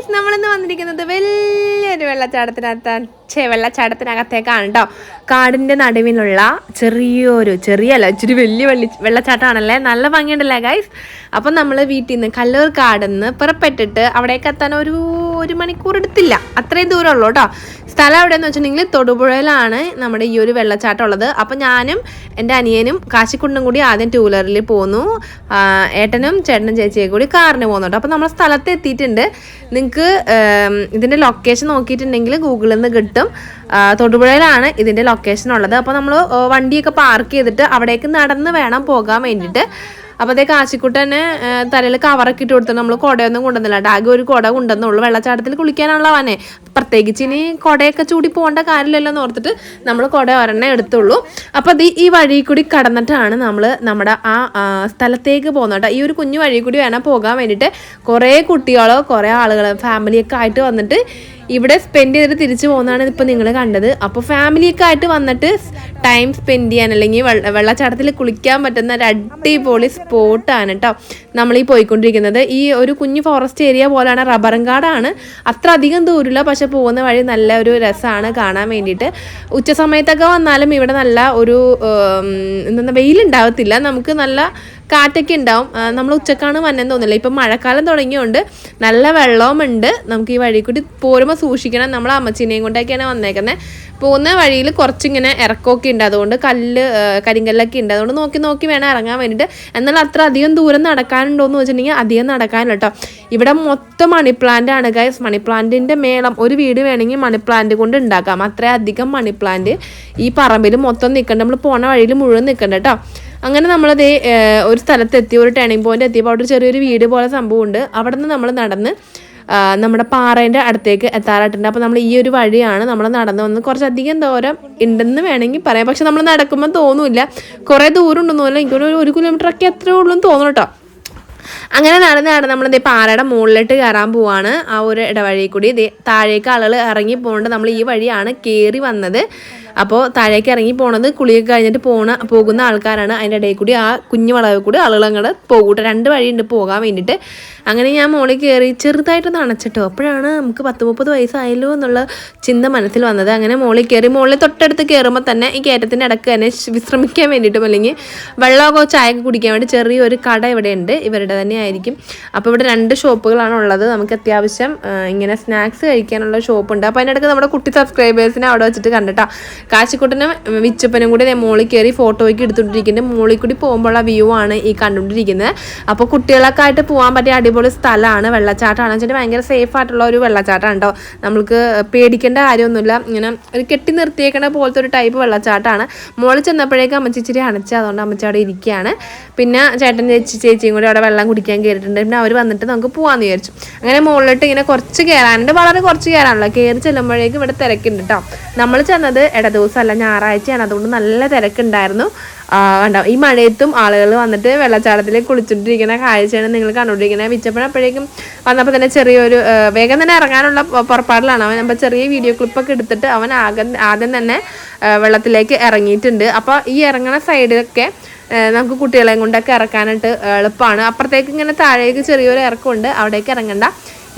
Guys നമ്മളിന്ന് വന്നിരിക്കുന്നത് വലിയൊരു വെള്ളച്ചാട്ടത്തിനകത്ത് ചേ വെള്ളച്ചാട്ടത്തിനകത്തേക്കാണ് കേട്ടോ കാടിന്റെ നടുവിലുള്ള ചെറിയൊരു ചെറിയല്ല ഇച്ചിരി വലിയ വെള്ളി വെള്ളച്ചാട്ടമാണല്ലേ? നല്ല ഭംഗിയുണ്ടല്ലേ ഗൈസ് അപ്പം നമ്മൾ വീട്ടിൽ നിന്ന് കല്ലൂർ കാടെന്ന് പുറപ്പെട്ടിട്ട് അവിടേക്ക് എത്താൻ ഒരു ഒരു മണിക്കൂർ എടുത്തില്ല. അത്രയും ഉള്ളൂ കേട്ടോ സ്ഥലം എവിടെയെന്ന് വെച്ചിട്ടുണ്ടെങ്കിൽ തൊടുപുഴയിലാണ് നമ്മുടെ ഈ ഒരു വെള്ളച്ചാട്ടം ഉള്ളത്. അപ്പം ഞാനും എന്റെ അനിയനും കാശിക്കുണ്ടും കൂടി ആദ്യം ടൂ വീലറിൽ പോന്നു ഏട്ടനും ചേട്ടനും ചേച്ചിയും കൂടി കാറിന് പോകുന്നുണ്ട് അപ്പം നമ്മൾ സ്ഥലത്ത് എത്തിയിട്ടുണ്ട്. നിങ്ങൾക്ക് ഇതിന്റെ ലൊക്കേഷൻ നോക്കിയിട്ടുണ്ടെങ്കിൽ ഗൂഗിളിൽ നിന്ന് കിട്ടും. തൊടുപുഴയിലാണ് ഇതിന്റെ ലൊക്കേഷൻ ഉള്ളത്. അപ്പോൾ നമ്മൾ വണ്ടിയൊക്കെ പാർക്ക് ചെയ്തിട്ട് അവിടേക്ക് നടന്ന് വേണം പോകാൻ വേണ്ടിയിട്ട്. അപ്പോൾ അതേ കാശിക്കുട്ടന് തലയിൽ കവറൊക്കെ ഇട്ട് കൊടുത്തു നമ്മൾ കുടയൊന്നും കൊണ്ടുവന്നില്ല. ആകെ ഒരു കുട കൊണ്ടുവന്നുള്ളൂ. വെള്ളച്ചാട്ടത്തിൽ കുളിക്കാനുള്ള വനെ പ്രത്യേകിച്ച് ഇനി കുടയൊക്കെ ചൂടി പോകേണ്ട കാര്യമില്ലല്ലോ എന്ന് ഓർത്തിട്ട് നമ്മൾ കുട ഒരെണ്ണം എടുത്തുള്ളൂ. അപ്പോൾ അത് ഈ വഴി കൂടി കടന്നിട്ടാണ് നമ്മൾ നമ്മുടെ ആ, സ്ഥലത്തേക്ക് പോകുന്നത് കേട്ടോ. ഈ ഒരു കുഞ്ഞു വഴി കൂടി വേണം പോകാൻ വേണ്ടിയിട്ട്. കുറേ കുട്ടികളോ കുറേ ആളുകളോ ഫാമിലിയൊക്കെ ആയിട്ട് വന്നിട്ട് ഇവിടെ സ്പെൻഡ് ചെയ്തിട്ട് തിരിച്ചു പോകുന്നതാണ് ഇപ്പോൾ നിങ്ങൾ കണ്ടത്. അപ്പോൾ ഫാമിലിയൊക്കെ ആയിട്ട് വന്നിട്ട് ടൈം സ്പെൻഡ് ചെയ്യാൻ അല്ലെങ്കിൽ വെള്ള- വെള്ളച്ചാട്ടത്തിൽ കുളിക്കാൻ പറ്റുന്ന ഒരു അടിപൊളി സ്പോട്ടാണ് കേട്ടോ നമ്മൾ ഈ പോയിക്കൊണ്ടിരിക്കുന്നത്. ഈ ഒരു കുഞ്ഞു ഫോറസ്റ്റ് ഏരിയ പോലെയാണ് റബ്ബറും കാടാണ് അത്ര അധികം ദൂരമില്ല പക്ഷെ പോകുന്ന വഴി നല്ല ഒരു രസമാണ് കാണാൻ വേണ്ടിയിട്ട്. ഉച്ച സമയത്തൊക്കെ വന്നാലും ഇവിടെ നല്ല ഒരു എന്താ വെയിലുണ്ടാവത്തില്ല. നമുക്ക് നല്ല കാറ്റൊക്കെ ഉണ്ടാവും നമ്മൾ ഉച്ചക്കാണ് വന്നെന്ന് തോന്നില്ല ഇപ്പം മഴക്കാലം തുടങ്ങിയോണ്ട് നല്ല വെള്ളവുമുണ്ട്. നമുക്ക് ഈ വഴി കൂടി പോരുമ്പോൾ സൂക്ഷിക്കണം. നമ്മൾ അമ്മച്ചീനെയും കൊണ്ടൊക്കെയാണ് വന്നേക്കുന്നത് പോകുന്ന വഴിയിൽ കുറച്ചിങ്ങനെ ഇറക്കമൊക്കെ ഉണ്ട്. അതുകൊണ്ട് കല്ല് കരിങ്കല്ലൊക്കെ ഉണ്ട്. അതുകൊണ്ട് നോക്കി നോക്കി വേണം ഇറങ്ങാൻ വേണ്ടിയിട്ട്. എന്നാൽ അത്ര അധികം ദൂരം നടക്കാനുണ്ടോ എന്ന് വെച്ചിട്ടുണ്ടെങ്കിൽ അധികം നടക്കാനില്ല കേട്ടോ. ഇവിടെ മൊത്തം മണി പ്ലാന്റ് ആണ് ഗൈസ് മണി പ്ലാന്റിന്റെ മേളം. ഒരു വീട് വേണമെങ്കിൽ മണി പ്ലാന്റ് കൊണ്ട് ഉണ്ടാക്കാം. അത്രയധികം മണി പ്ലാന്റ് ഈ പറമ്പിൽ മൊത്തം നിൽക്കണ്ട. നമ്മൾ പോണ വഴിയിൽ മുഴുവൻ നിൽക്കണ്ട കേട്ടോ. അങ്ങനെ നമ്മളത് ഒരു സ്ഥലത്തെത്തി ഒരു ടേണിംഗ് പോയിന്റ് എത്തിയപ്പോൾ അവിടെ ചെറിയൊരു വീട് പോലെ സംഭവമുണ്ട്. അവിടെ നിന്ന് നമ്മൾ നടന്ന് നമ്മുടെ പാറേന്റെ അടുത്തേക്ക് എത്താറായിട്ടുണ്ട്. അപ്പോൾ നമ്മൾ ഈ ഒരു വഴിയാണ് നമ്മൾ നടന്നു വന്ന് കുറച്ചധികം ദൂരം ഉണ്ടെന്ന് വേണമെങ്കിൽ പറയാം. പക്ഷെ നമ്മൾ നടക്കുമ്പോൾ തോന്നില്ല. കുറേ ദൂരം ഉണ്ടെന്ന് തോന്നില്ല. എനിക്കൊരു ഒരു കിലോമീറ്റർ ഒക്കെ എത്രയേ ഉള്ളൂ എന്ന് തോന്നുന്നു കേട്ടോ അങ്ങനെ നടന്ന് നടന്ന് നമ്മൾ ദേ പാറയുടെ മുകളിലോട്ട് കയറാൻ പോവാണ്. ആ ഒരു ഇടവഴി കൂടി. ദേ താഴേക്ക് ആളുകൾ ഇറങ്ങി പോകുന്നുണ്ട് നമ്മൾ ഈ വഴിയാണ് കയറി വന്നത്. അപ്പോൾ താഴേക്ക് ഇറങ്ങി പോണത് കുളിയൊക്കെ കഴിഞ്ഞിട്ട് പോണ പോകുന്ന ആൾക്കാരാണ്. അതിന്റെ ഇടയിൽ കൂടി ആ കുഞ്ഞു വളവിൽ കൂടി ആളുകൾ അങ്ങോട്ട് പോകൂട്ടെ രണ്ട് വഴിയുണ്ട് പോകാൻ വേണ്ടിയിട്ട്. അങ്ങനെ ഞാൻ മോളിൽ കയറി ചെറുതായിട്ട് നനച്ചിട്ടോ അപ്പോഴാണ് നമുക്ക് പത്ത് മുപ്പത് വയസ്സായല്ലോ എന്നുള്ള ചിന്ത മനസ്സിൽ വന്നത്. അങ്ങനെ മോളിൽ കയറി മോളിൽ തൊട്ടടുത്ത് കയറുമ്പോൾ തന്നെ ഈ കയറ്റത്തിന്റെ ഇടയ്ക്ക് തന്നെ വിശ്രമിക്കാൻ വേണ്ടിയിട്ടും അല്ലെങ്കിൽ വെള്ളമൊക്കെ ചായ കുടിക്കാൻ വേണ്ടി ചെറിയൊരു കട ഇവിടെയുണ്ട്. ഇവരുടെ തന്നെ ആയിരിക്കും അപ്പോൾ ഇവിടെ രണ്ട് ഷോപ്പുകളാണ് ഉള്ളത്. നമുക്ക് അത്യാവശ്യം ഇങ്ങനെ സ്നാക്സ് കഴിക്കാനുള്ള ഷോപ്പുണ്ട്. അപ്പോൾ അതിനിടയ്ക്ക് നമ്മുടെ കുട്ടി സബ്സ്ക്രൈബേഴ്സിനെ അവിടെ വെച്ചിട്ട് കണ്ടിട്ടാ. കാശിക്കുട്ടനും വിച്ചപ്പനും കൂടി മോളിൽ കയറി ഫോട്ടോയ്ക്ക് എടുത്തുകൊണ്ടിരിക്കുന്നുണ്ട്. മോളിൽ കൂടി പോകുമ്പോഴുള്ള വ്യൂ ആണ് ഈ കണ്ടുകൊണ്ടിരിക്കുന്നത്. അപ്പോൾ കുട്ടികളൊക്കെ ആയിട്ട് പോകാൻ പറ്റിയ അടിപൊളി സ്ഥലമാണ് വെള്ളച്ചാട്ടമാണ്. വെച്ചിട്ട് ഭയങ്കര സേഫ് ആയിട്ടുള്ള ഒരു വെള്ളച്ചാട്ടമാണ് കേട്ടോ. നമ്മൾക്ക് പേടിക്കേണ്ട കാര്യമൊന്നുമില്ല. ഇങ്ങനെ ഒരു കെട്ടി നിർത്തിയേക്കണ പോലത്തെ ഒരു ടൈപ്പ് വെള്ളച്ചാട്ടമാണ്. മോളിൽ ചെന്നപ്പോഴേക്കും അമ്മച്ചിച്ചിരി അണച്ച അതുകൊണ്ട് അമ്മച്ചി അവിടെ ഇരിക്കുകയാണ്. പിന്നെ ചേട്ടൻ ചേച്ചി ചേച്ചിയും കൂടി അവിടെ വെള്ളം കുടിക്കാൻ കയറിയിട്ടുണ്ട് പിന്നെ അവർ വന്നിട്ട് നമുക്ക് പോകാമെന്ന് വിചാരിച്ചു. അങ്ങനെ മുകളിലോട്ട് ഇങ്ങനെ കുറച്ച് കയറാനുണ്ട് വളരെ കുറച്ച് കയറാനുള്ള കയറി ചെല്ലുമ്പോഴേക്കും ഇവിടെ തിരക്കുണ്ട് കേട്ടോ നമ്മൾ ചെന്നത് ഇടദിവസമല്ല ഞായറാഴ്ചയാണ്. അതുകൊണ്ട് നല്ല തിരക്കുണ്ടായിരുന്നു. കണ്ടോ ഈ മഴയത്തും ആളുകൾ വന്നിട്ട് വെള്ളച്ചാട്ടത്തിൽ കുളിച്ചിട്ടിരിക്കുന്ന കാഴ്ചയാണ് നിങ്ങൾ കണ്ടുകൊണ്ടിരിക്കുന്നത്. വിച്ചപ്പോഴപ്പോഴേക്കും വന്നപ്പോൾ തന്നെ ചെറിയൊരു വേഗം തന്നെ ഇറങ്ങാനുള്ള പുറപ്പാടിലാണ്. അവൻ അപ്പോൾ ചെറിയ വീഡിയോ ക്ലിപ്പൊക്കെ എടുത്തിട്ട് അവൻ ആകെ ആദ്യം തന്നെ വെള്ളത്തിലേക്ക് ഇറങ്ങിയിട്ടുണ്ട്. അപ്പോൾ ഈ ഇറങ്ങുന്ന സൈഡിലൊക്കെ നമുക്ക് കുട്ടികളെയും കൊണ്ടൊക്കെ ഇറക്കാനായിട്ട് എളുപ്പമാണ്. അപ്പുറത്തേക്ക് ഇങ്ങനെ താഴേക്ക് ചെറിയൊരു ഇറക്കമുണ്ട്. അവിടേക്ക് ഇറങ്ങണ്ട.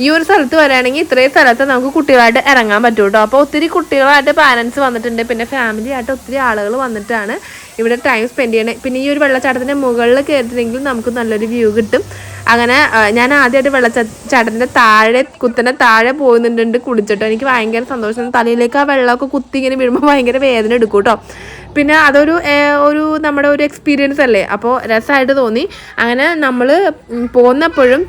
ഈ ഒരു സ്ഥലത്ത് വരികയാണെങ്കിൽ ഇത്രയും സ്ഥലത്ത് നമുക്ക് കുട്ടികളായിട്ട് ഇറങ്ങാൻ പറ്റും കേട്ടോ. അപ്പോൾ ഒത്തിരി കുട്ടികളായിട്ട് പാരൻസ് വന്നിട്ടുണ്ട്. പിന്നെ ഫാമിലി ആയിട്ട് ഒത്തിരി ആളുകൾ വന്നിട്ടാണ് ഇവിടെ ടൈം സ്പെൻഡ് ചെയ്യണേ. പിന്നെ ഈ ഒരു വെള്ളച്ചാട്ടത്തിന്റെ മുകളിൽ കയറിയിട്ടുണ്ടെങ്കിൽ നമുക്ക് നല്ലൊരു വ്യൂ കിട്ടും. അങ്ങനെ ഞാൻ ആദ്യമായിട്ട് വെള്ളച്ചാട്ടത്തിന്റെ താഴെ കുത്തനെ താഴെ പോകുന്നുണ്ട് കുളിച്ചിട്ടോ. എനിക്ക് ഭയങ്കര സന്തോഷം. തലയിലേക്ക് ആ വെള്ളമൊക്കെ കുത്തി ഇങ്ങനെ വീഴുമ്പോൾ ഭയങ്കര വേദന എടുക്കും കേട്ടോ. പിന്നെ അതൊരു ഒരു നമ്മുടെ ഒരു എക്സ്പീരിയൻസ് അല്ലേ? അപ്പോൾ രസമായിട്ട് തോന്നി. അങ്ങനെ നമ്മൾ പോകുന്നപ്പോഴും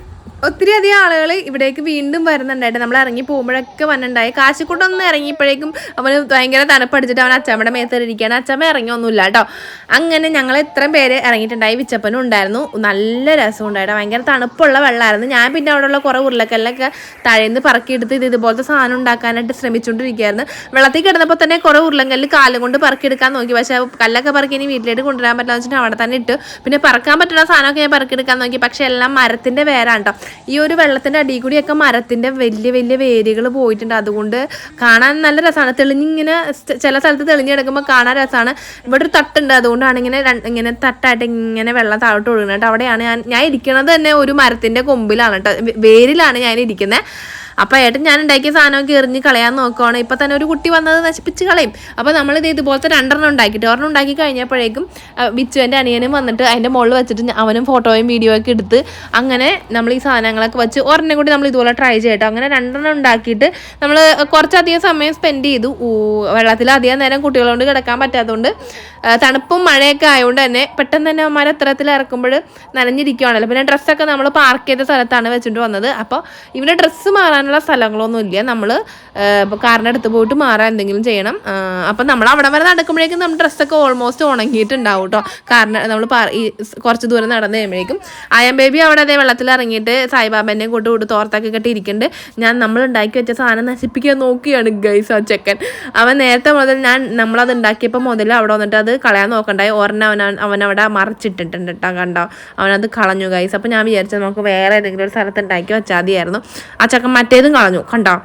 ഒത്തിരി അധികം ആളുകൾ ഇവിടേക്ക് വീണ്ടും വരുന്നുണ്ടായിട്ട് നമ്മൾ ഇറങ്ങി പോകുമ്പോഴൊക്കെ വന്നിട്ടുണ്ടായി. കാശിക്കൂട്ടൊന്ന് ഇറങ്ങിയപ്പോഴേക്കും അവന് ഭയങ്കര തണുപ്പടിച്ചിട്ട് അവൻ അച്ചമ്മയുടെ മേത്തേറി ഇരിക്കുകയാണ്. അച്ചമ്മ ഇറങ്ങിയൊന്നുമില്ല കേട്ടോ. അങ്ങനെ ഞങ്ങൾ ഇത്രയും പേര് ഇറങ്ങിയിട്ടുണ്ടായി. വിച്ചപ്പനും ഉണ്ടായിരുന്നു. നല്ല രസം ഉണ്ടായിട്ട് ഭയങ്കര തണുപ്പുള്ള വെള്ളമായിരുന്നു. ഞാൻ പിന്നെ അവിടെയുള്ള കുറേ ഉരുളക്കല്ലൊക്കെ താഴേന്ന് പറക്കിയെടുത്ത് ഇത് ഇതുപോലത്തെ സാധനം ഉണ്ടാക്കാനായിട്ട് ശ്രമിച്ചുകൊണ്ടിരിക്കുകയായിരുന്നു. വെള്ളത്തിൽ കിടന്നപ്പോൾ തന്നെ കുറേ ഉരുളക്കല്ല് കാലം കൊണ്ട് പറക്കിയെടുക്കാൻ നോക്കി. പക്ഷേ കല്ലൊക്കെ പറക്കി ഇനി വീട്ടിലേക്ക് കൊണ്ടുവരാൻ പറ്റില്ല വെച്ചിട്ട് അവിടെ തന്നെ ഇട്ടു പിന്നെ പറക്കാൻ പറ്റുന്ന സാധനമൊക്കെ ഞാൻ പറക്കിയെടുക്കാൻ നോക്കി. പക്ഷേ എല്ലാം മരത്തിന്റെ വേരാണ് കേട്ടോ. ഈ ഒരു വെള്ളത്തിന്റെ അടിയിൽ കൂടിയൊക്കെ മരത്തിന്റെ വലിയ വലിയ വേരുകൾ പോയിട്ടുണ്ട്. അതുകൊണ്ട് കാണാൻ നല്ല രസമാണ്. തെളിഞ്ഞിങ്ങനെ ചില സ്ഥലത്ത് തെളിഞ്ഞ് കിടക്കുമ്പോൾ കാണാൻ രസമാണ്. ഇവിടെ ഒരു തട്ടുണ്ട്. അതുകൊണ്ടാണ് ഇങ്ങനെ ഇങ്ങനെ തട്ടായിട്ട് ഇങ്ങനെ വെള്ളം താഴോട്ട് ഒഴുകുന്നത്. അവിടെയാണ് ഞാൻ ഞാൻ ഇരിക്കുന്നത് തന്നെ ഒരു മരത്തിന്റെ കൊമ്പിലാണ് കേട്ടോ. വേരിലാണ് ഞാൻ ഇരിക്കുന്നത് അപ്പോൾ ഏട്ടൻ ഞാൻ ഉണ്ടാക്കിയ സാധനമൊക്കെ എറിഞ്ഞ് കളയാൻ നോക്കുവാണ്. ഇപ്പം തന്നെ ഒരു കുട്ടി വന്നത് നശിപ്പിച്ച് കളയും. അപ്പോൾ നമ്മളിത് ഇതുപോലത്തെ രണ്ടെണ്ണം ഉണ്ടാക്കിയിട്ട് ഒരെണ്ണം ഉണ്ടാക്കി കഴിഞ്ഞപ്പോഴേക്കും ബിച്ചുവിന്റെ അനിയനും വന്നിട്ട് അതിന്റെ മുകളിൽ വെച്ചിട്ട് അവനും ഫോട്ടോയും വീഡിയോ ഒക്കെ എടുത്ത് അങ്ങനെ നമ്മൾ ഈ സാധനങ്ങളൊക്കെ വെച്ച് ഒരെണ്ണം കൂടി നമ്മൾ ഇതുപോലെ ട്രൈ ചെയ്യട്ടോ. അങ്ങനെ രണ്ടെണ്ണം ഉണ്ടാക്കിയിട്ട് നമ്മൾ കുറച്ചധികം സമയം സ്പെൻഡ് ചെയ്തു. വെള്ളത്തിൽ അധികം നേരം കുട്ടികളോട് കിടക്കാൻ പറ്റാത്തതുകൊണ്ട് തണുപ്പും മഴയൊക്കെ ആയതുകൊണ്ട് തന്നെ പെട്ടെന്ന് തന്നെ അവന്മാർ അത്തരത്തിൽ ഇറക്കുമ്പോൾ നനഞ്ഞിരിക്കുവാണല്ലോ. പിന്നെ ഡ്രസ്സൊക്കെ നമ്മൾ പാർക്ക് ചെയ്ത സ്ഥലത്താണ് വെച്ചിട്ട് വന്നത്. അപ്പോൾ ഇവിടെ ഡ്രസ്സ് മാറാനുള്ള സ്ഥലങ്ങളൊന്നും ഇല്ല. നമ്മൾ ഇപ്പോൾ കാറിന്റെ അടുത്ത് പോയിട്ട് മാറാൻ എന്തെങ്കിലും ചെയ്യണം. അപ്പം നമ്മൾ അവിടെ വരെ നടക്കുമ്പോഴേക്കും നമ്മുടെ ഡ്രസ്സൊക്കെ ഓൾമോസ്റ്റ് ഉണങ്ങിയിട്ടുണ്ടാവും കേട്ടോ കാരണം നമ്മൾ കുറച്ച് ദൂരം നടന്നു കഴിയുമ്പോഴേക്കും. അയം ബേബി അവിടെ അതേ വെള്ളത്തിൽ ഇറങ്ങിയിട്ട് സായിബാബേനെ കൊണ്ട് കൂട്ട് തോർത്തൊക്കെ കെട്ടി ഇരിക്കുന്നുണ്ട് ഞാൻ നമ്മൾ ഉണ്ടാക്കി വെച്ച സാധനം നശിപ്പിക്കാൻ നോക്കിയാണ് ഗൈസ് ആ ചെക്കൻ. അവൻ നേരത്തെ മുതൽ ഞാൻ നമ്മളത് ഉണ്ടാക്കിയപ്പോൾ മുതൽ അവിടെ വന്നിട്ട് അത് കളയാൻ നോക്കണ്ടായി. ഒരെണ്ണം അവൻ അവനവിടെ മറിച്ചിട്ടിട്ടുണ്ട് കേട്ടോ കണ്ടോ. അവനത് കളഞ്ഞു ഗൈസ് അപ്പോൾ ഞാൻ വിചാരിച്ചത് നമുക്ക് വേറെ ഏതെങ്കിലും ഒരു സ്ഥലത്ത് ഉണ്ടാക്കി വെച്ചാൽ മതിയായിരുന്നു. ആ ചെക്കൻ മറ്റേതും കളഞ്ഞു കണ്ടോ.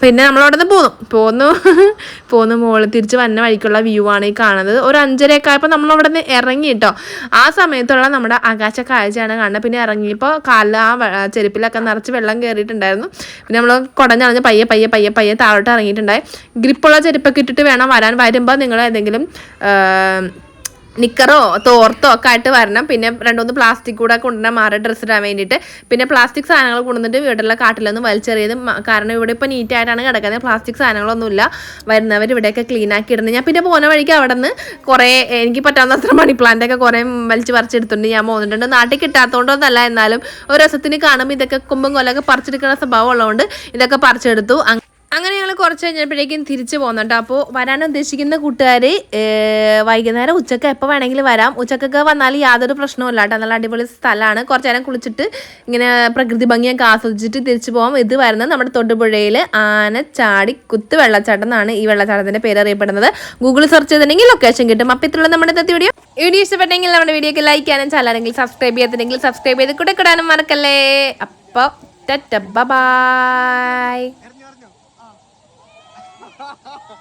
പിന്നെ നമ്മളവിടെ നിന്ന് പോന്നു. പോന്നു പോന്നു മുകളിൽ തിരിച്ച് വന്ന വഴിക്കുള്ള വ്യൂ ആണ് ഈ കാണുന്നത്. ഒരു അഞ്ചരയൊക്കെ ആയപ്പോൾ നമ്മളവിടെ നിന്ന് ഇറങ്ങി കേട്ടോ ആ സമയത്തുള്ള നമ്മുടെ ആകാശ കാഴ്ചയാണ് കാണുന്നത്. പിന്നെ ഇറങ്ങിയപ്പോൾ കാലിൽ ആ ചെരുപ്പിലൊക്കെ നിറച്ച് വെള്ളം കയറിയിട്ടുണ്ടായിരുന്നു പിന്നെ നമ്മൾ കുടഞ്ഞളഞ്ഞ് പയ്യെ പയ്യെ പയ്യെ പയ്യെ താഴോട്ട് ഇറങ്ങിയിട്ടുണ്ടായി. ഗ്രിപ്പുള്ള ചെരുപ്പൊക്കെ ഇട്ടിട്ട് വേണം വരാൻ. വരുമ്പോൾ നിങ്ങൾ ഏതെങ്കിലും നിക്കറോ തോർത്തോ ഒക്കെ ആയിട്ട് വരണം. പിന്നെ രണ്ടുമൂന്ന് പ്ലാസ്റ്റിക് കൂടെ കൊണ്ടുവരാൻ മാറി ഡ്രസ്സ് ഇടാൻ വേണ്ടിയിട്ട്. പിന്നെ പ്ലാസ്റ്റിക് സാധനങ്ങൾ കൊണ്ടുവന്നിട്ട് വീടുള്ള കാട്ടിലൊന്നും വലിച്ചെറിയത് കാരണം ഇവിടെ ഇപ്പോൾ നീറ്റായിട്ടാണ് കിടക്കുന്നത്. പ്ലാസ്റ്റിക് സാധനങ്ങളൊന്നുമില്ല. വരുന്നവർ ഇവിടെയൊക്കെ ക്ലീൻ ആക്കി ഇടുന്നത് ഞാൻ പിന്നെ പോകുന്ന വഴിക്ക് അവിടെ നിന്ന് കുറേ എനിക്ക് പറ്റാവുന്ന അത്ര മണി പ്ലാന്റൊക്കെ കുറേ വലിച്ചു പറിച്ചെടുത്തിട്ടുണ്ട്. ഞാൻ പോകുന്നുണ്ട്. നാട്ടിൽ കിട്ടാത്തതുകൊണ്ടൊന്നല്ല എന്നാലും ഒരു രസത്തിന് കാണുമ്പോൾ ഇതൊക്കെ കൊമ്പും കൊല്ലൊക്കെ പറിച്ചെടുക്കുന്ന സ്വഭാവം ഉള്ളതുകൊണ്ട് ഇതൊക്കെ പറിച്ചെടുത്തു. കുറച്ച് കഴിഞ്ഞപ്പോഴേക്കും തിരിച്ചു പോകുന്നുണ്ട് അപ്പോൾ വരാൻ ഉദ്ദേശിക്കുന്ന കൂട്ടുകാർ വൈകുന്നേരം ഉച്ചയ്ക്ക് എപ്പോൾ വേണമെങ്കിലും വരാം. ഉച്ചക്കൊക്കെ വന്നാൽ യാതൊരു പ്രശ്നവുമില്ല കേട്ടോ. നല്ല അടിപൊളി സ്ഥലമാണ്. കുറച്ച് നേരം കുളിച്ചിട്ട് ഇങ്ങനെ പ്രകൃതി ഭംഗിയൊക്കെ ആസ്വദിച്ചിട്ട് തിരിച്ചു പോകാം ഇത് വരുന്നത് നമ്മുടെ തൊടുപുഴയിൽ ആനച്ചാടി കുത്ത് വെള്ളച്ചാട്ടം എന്നാണ് ഈ വെള്ളച്ചാട്ടത്തിന്റെ പേര് അറിയപ്പെടുന്നത്. ഗൂഗിൾ സെർച്ച് ചെയ്തിട്ടുണ്ടെങ്കിൽ ലൊക്കേഷൻ കിട്ടും. അപ്പോൾ ഇത്രയുള്ള നമ്മുടെ ഇന്നത്തെ വീഡിയോ വീഡിയോ ഇഷ്ടപ്പെട്ടെങ്കിൽ നമ്മുടെ വീഡിയോക്ക് ലൈക്ക് ചെയ്യാനും ചാനലെങ്കിൽ സബ്സ്ക്രൈബ് ചെയ്തിട്ടുണ്ടെങ്കിൽ സബ്സ്ക്രൈബ് ചെയ്ത് കൂടെ കിടാനും മറക്കല്ലേ. അപ്പോൾ ടറ്റ ബൈ എറിഞ്ഞു